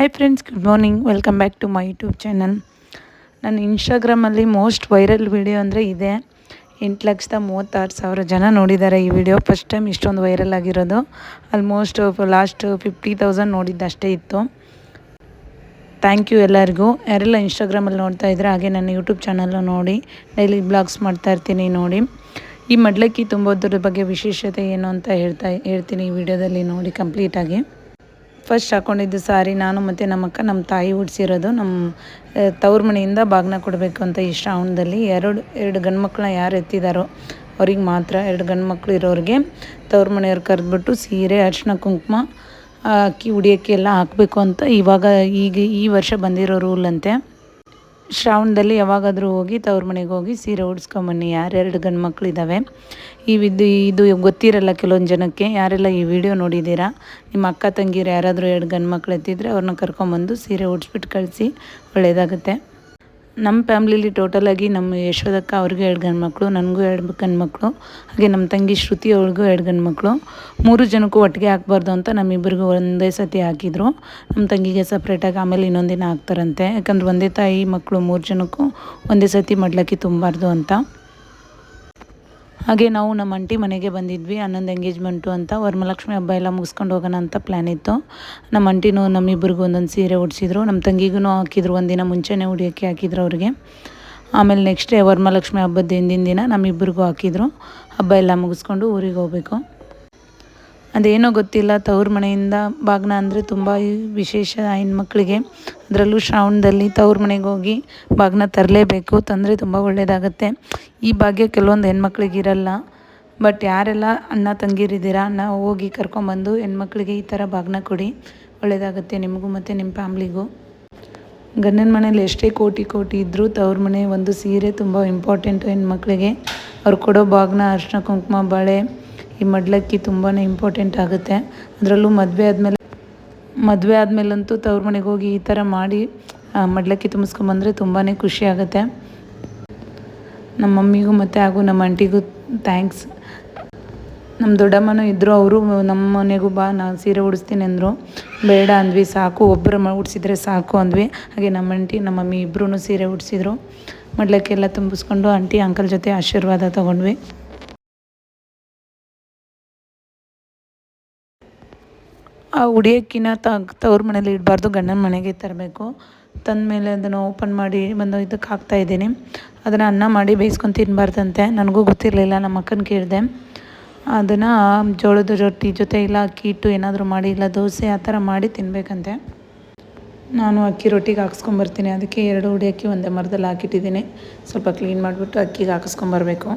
Hi friends good morning welcome back to my YouTube channel ನನ್ನ ಇನ್ಸ್ಟಾಗ್ರಾಮಲ್ಲಿ most viral video ಅಂದರೆ ಇದೆ. ಎಂಟು ಲಕ್ಷದ ಮೂವತ್ತಾರು ಸಾವಿರ ಜನ ನೋಡಿದ್ದಾರೆ ಈ ವಿಡಿಯೋ ಫಸ್ಟ್ ಟೈಮ್ ಇಷ್ಟೊಂದು ವೈರಲ್ ಆಗಿರೋದು. ಆಲ್ಮೋಸ್ಟ್ ಲಾಸ್ಟ್ ಫಿಫ್ಟಿ ತೌಸಂಡ್ ನೋಡಿದ್ದು ಅಷ್ಟೇ ಇತ್ತು. ಥ್ಯಾಂಕ್ ಯು ಎಲ್ಲರಿಗೂ. ಯಾರೆಲ್ಲ ಇನ್ಸ್ಟಾಗ್ರಾಮಲ್ಲಿ ನೋಡ್ತಾ ಇದ್ದರೆ ಹಾಗೆ ನನ್ನ ಯೂಟ್ಯೂಬ್ ಚಾನಲ್ಲು ನೋಡಿ. ಡೈಲಿ ಬ್ಲಾಗ್ಸ್ ಮಾಡ್ತಾ ಇರ್ತೀನಿ ನೋಡಿ. ಈ ಮಡ್ಲಕ್ಕಿ ತುಂಬೋದ್ರ ಬಗ್ಗೆ ವಿಶೇಷತೆ ಏನು ಅಂತ ಹೇಳ್ತಾ ಹೇಳ್ತೀನಿ ಈ ವಿಡಿಯೋದಲ್ಲಿ ನೋಡಿ ಕಂಪ್ಲೀಟಾಗಿ ಫಸ್ಟ್ ಹಾಕ್ಕೊಂಡಿದ್ದು ಸಾರಿ, ನಾನು ಮತ್ತು ನಮ್ಮಕ್ಕ ನಮ್ಮ ತಾಯಿ ಉಡ್ಸಿರೋದು ನಮ್ಮ ತವ್ರ ಮನೆಯಿಂದ ಬಾಗ್ನ ಕೊಡಬೇಕು ಅಂತ ಈ ಶ್ರಾವಣದಲ್ಲಿ ಎರಡು ಎರಡು ಗಂಡು ಮಕ್ಕಳನ್ನ ಯಾರು ಎತ್ತಿದಾರೋ ಅವ್ರಿಗೆ ಮಾತ್ರ ಎರಡು ಗಂಡು ಮಕ್ಕಳು ಇರೋರಿಗೆ ತವ್ರ ಮನೆಯವ್ರು ಕರೆದ್ಬಿಟ್ಟು ಸೀರೆ ಅರಿಶಿನ ಕುಂಕುಮ ಅಕ್ಕಿ ಉಡಿಯೋಕ್ಕೆ ಎಲ್ಲ ಹಾಕಬೇಕು ಅಂತ ಇವಾಗ ಈಗ ಈ ವರ್ಷ ಬಂದಿರೋ ರೂಲ್ ಅಂತೆ ಶ್ರಾವಣದಲ್ಲಿ ಯಾವಾಗಾದರೂ ಹೋಗಿ ತವ್ರ ಮನೆಗೆ ಹೋಗಿ ಸೀರೆ ಉಡ್ಸ್ಕೊಂಬನ್ನಿ. ಯಾರೆರಡು ಗಂಡು ಮಕ್ಕಳಿದ್ದಾವೆ ಈ ವಿದ್ಯು ಇದು ಗೊತ್ತಿರಲ್ಲ ಕೆಲವೊಂದು ಜನಕ್ಕೆ. ಯಾರೆಲ್ಲ ಈ ವಿಡಿಯೋ ನೋಡಿದ್ದೀರಾ? ನಿಮ್ಮ ಅಕ್ಕ ತಂಗಿರು ಯಾರಾದರೂ ಎರಡು ಗಂಡು ಮಕ್ಕಳು ಎತ್ತಿದ್ರೆ ಅವ್ರನ್ನ ಕರ್ಕೊಂಬಂದು ಸೀರೆ ಉಡ್ಸ್ಬಿಟ್ಟು ಕಳಿಸಿ. ಒಳ್ಳೆಯದಾಗುತ್ತೆ ನಮ್ಮ ಫ್ಯಾಮ್ಲಿಲಿ ಟೋಟಲಾಗಿ ನಮ್ಮ ಯಶೋದಕ್ಕ ಅವ್ರಿಗೂ ಎರಡು ಗಂಡು ಮಕ್ಕಳು ನನಗೂ ಎರಡು ಗಂಡು ಮಕ್ಕಳು ಹಾಗೆ ನಮ್ಮ ತಂಗಿ ಶ್ರುತಿ ಅವ್ರಿಗೂ ಎರಡು ಗಂಡು ಮಕ್ಕಳು ಮೂರು ಜನಕ್ಕೂ ಒಟ್ಟಿಗೆ ಹಾಕ್ಬಾರ್ದು ಅಂತ ನಮ್ಮಿಬ್ಬರಿಗೂ ಒಂದೇ ಸತಿ ಹಾಕಿದ್ರು. ನಮ್ಮ ತಂಗಿಗೆ ಸಪ್ರೇಟಾಗಿ ಆಮೇಲೆ ಇನ್ನೊಂದಿನ ಹಾಕ್ತಾರಂತೆ. ಯಾಕಂದ್ರೆ ಒಂದೇ ತಾಯಿ ಮಕ್ಕಳು ಮೂರು ಜನಕ್ಕೂ ಒಂದೇ ಸತಿ ಮಡ್ಲಕ್ಕಿ ತುಂಬಾರ್ದು ಅಂತ. ಹಾಗೆ ನಾವು ನಮ್ಮ ಅಂಟಿ ಮನೆಗೆ ಬಂದಿದ್ವಿ, ಹನ್ನೊಂದು ಎಂಗೇಜ್ಮೆಂಟು ಅಂತ. ವರಮಲಕ್ಷ್ಮಿ ಹಬ್ಬ ಎಲ್ಲ ಮುಗಿಸ್ಕೊಂಡು ಹೋಗೋಣ ಅಂತ ಪ್ಲ್ಯಾನ್ ಇತ್ತು. ನಮ್ಮ ಅಂಟಿನೂ ನಮ್ಮಿಬ್ಬರಿಗೂ ಒಂದೊಂದು ಸೀರೆ ಉಡಿಸಿದ್ರು. ನಮ್ಮ ತಂಗಿಗೂ ಹಾಕಿದ್ರು, ಒಂದಿನ ಮುಂಚೆನೇ ಉಡಿಯೋಕ್ಕೆ ಹಾಕಿದ್ರು ಅವ್ರಿಗೆ. ಆಮೇಲೆ ನೆಕ್ಸ್ಟ್ ಡೇ ವರಮಲಕ್ಷ್ಮಿ ಹಬ್ಬದ ಹಿಂದಿನ ದಿನ ನಮ್ಮಿಬ್ಬರಿಗೂ ಹಾಕಿದ್ರು. ಹಬ್ಬ ಎಲ್ಲ ಮುಗಿಸ್ಕೊಂಡು ಊರಿಗೆ ಹೋಗಬೇಕು. ಅದೇನೋ ಗೊತ್ತಿಲ್ಲ, ತವ್ರ ಮನೆಯಿಂದ ಬಾಗ್ನ ಅಂದರೆ ತುಂಬ ವಿಶೇಷ ಹೆಣ್ಮಕ್ಳಿಗೆ. ಅದರಲ್ಲೂ ಶ್ರಾವಣದಲ್ಲಿ ತವ್ರ ಮನೆಗೆ ಹೋಗಿ ಬಾಗ್ನ ತರಲೇಬೇಕು, ತಂದರೆ ತುಂಬ ಒಳ್ಳೆಯದಾಗುತ್ತೆ ಈ ಭಾಗ್ಯ ಕೆಲವೊಂದು ಹೆಣ್ಮಕ್ಳಿಗಿರಲ್ಲ ಬಟ್ ಯಾರೆಲ್ಲ ಅಣ್ಣ ತಂಗಿರಿದ್ದೀರಾ ಅಣ್ಣ ಹೋಗಿ ಕರ್ಕೊಂಬಂದು ಹೆಣ್ಮಕ್ಳಿಗೆ ಈ ಥರ ಬಾಗ್ನ ಕೊಡಿ ಒಳ್ಳೆಯದಾಗುತ್ತೆ ನಿಮಗೂ ಮತ್ತು ನಿಮ್ಮ ಫ್ಯಾಮ್ಲಿಗೂ. ಗಂಡನ ಮನೇಲಿ ಎಷ್ಟೇ ಕೋಟಿ ಕೋಟಿ ಇದ್ದರೂ ತವ್ರ ಮನೆ ಒಂದು ಸೀರೆ ತುಂಬ ಇಂಪಾರ್ಟೆಂಟು ಹೆಣ್ಮಕ್ಳಿಗೆ. ಅವ್ರು ಕೊಡೋ ಬಾಗ್ನ ಅರ್ಶಿನ ಕುಂಕುಮ, ಬಳೆ ಈ ಮಡ್ಲಕ್ಕಿ ತುಂಬಾ ಇಂಪಾರ್ಟೆಂಟ್ ಆಗುತ್ತೆ. ಅದರಲ್ಲೂ ಮದುವೆ ಆದಮೇಲೆ, ಮದುವೆ ಆದಮೇಲಂತೂ ತವ್ರ ಮನೆಗೆ ಹೋಗಿ ಈ ಥರ ಮಾಡಿ ಮಡ್ಲಕ್ಕಿ ತುಂಬಿಸ್ಕೊಂಬಂದರೆ ತುಂಬಾ ಖುಷಿ ಆಗುತ್ತೆ. ನಮ್ಮ ಮಮ್ಮಿಗೂ ಮತ್ತು ಹಾಗೂ ನಮ್ಮ ಆಂಟಿಗೂ ಥ್ಯಾಂಕ್ಸ್ ನಮ್ಮ ದೊಡ್ಡಮ್ಮನೂ ಇದ್ದರು ಅವರು ನಮ್ಮ ಮನೆಗೂ ಬಾ, ನಾನು ಸೀರೆ ಉಡಿಸ್ತೀನಿ ಅಂದರು. ಬೇಡ ಅಂದ್ವಿ, ಸಾಕು ಒಬ್ಬರು ಮ ಉಡಿಸಿದ್ರೆ ಸಾಕು ಅಂದ್ವಿ. ಹಾಗೆ ನಮ್ಮ ಆಂಟಿ ನಮ್ಮ ಮಮ್ಮಿ ಇಬ್ಬರೂ ಸೀರೆ ಉಡಿಸಿದ್ರು. ಮಡ್ಲಕ್ಕೆಲ್ಲ ತುಂಬಿಸ್ಕೊಂಡು ಆಂಟಿ, ಅಂಕಲ್ ಜೊತೆ ಆಶೀರ್ವಾದ ತೊಗೊಂಡ್ವಿ. ಆ ಉಡಿಯೋಕ್ಕಿನ ತವ್ರ ಮನೇಲಿ ಇಡಬಾರ್ದು, ಗಂಡನ ಮನೆಗೆ ತರಬೇಕು. ತಂದ ಮೇಲೆ ಅದನ್ನು ಓಪನ್ ಮಾಡಿ ಬಂದು ಇದಕ್ಕೆ ಹಾಕ್ತಾಯಿದ್ದೀನಿ ಅದನ್ನು ಅನ್ನ ಮಾಡಿ ಬೇಯಿಸ್ಕೊಂಡು ತಿನ್ನಬಾರ್ದಂತೆ ನನಗೂ ಗೊತ್ತಿರಲಿಲ್ಲ, ನಮ್ಮ ಅಕ್ಕನ ಕೇಳಿದೆ. ಅದನ್ನು ಜೋಳದ ರೊಟ್ಟಿ ಜೊತೆ ಇಲ್ಲ, ಅಕ್ಕಿ ಹಿಟ್ಟು ಏನಾದರೂ ಮಾಡಿ, ಇಲ್ಲ ದೋಸೆ, ಆ ಥರ ಮಾಡಿ ತಿನ್ನಬೇಕಂತೆ ನಾನು ಅಕ್ಕಿ ರೊಟ್ಟಿಗೆ ಹಾಕ್ಸ್ಕೊಂಬರ್ತೀನಿ ಅದಕ್ಕೆ ಎರಡು ಉಡಿ ಅಕ್ಕಿ ಒಂದೇ ಮರದಲ್ಲಿ ಹಾಕಿಟ್ಟಿದ್ದೀನಿ. ಸ್ವಲ್ಪ ಕ್ಲೀನ್ ಮಾಡಿಬಿಟ್ಟು ಅಕ್ಕಿಗೆ ಹಾಕಿಸ್ಕೊಂಬರ್ಬೇಕು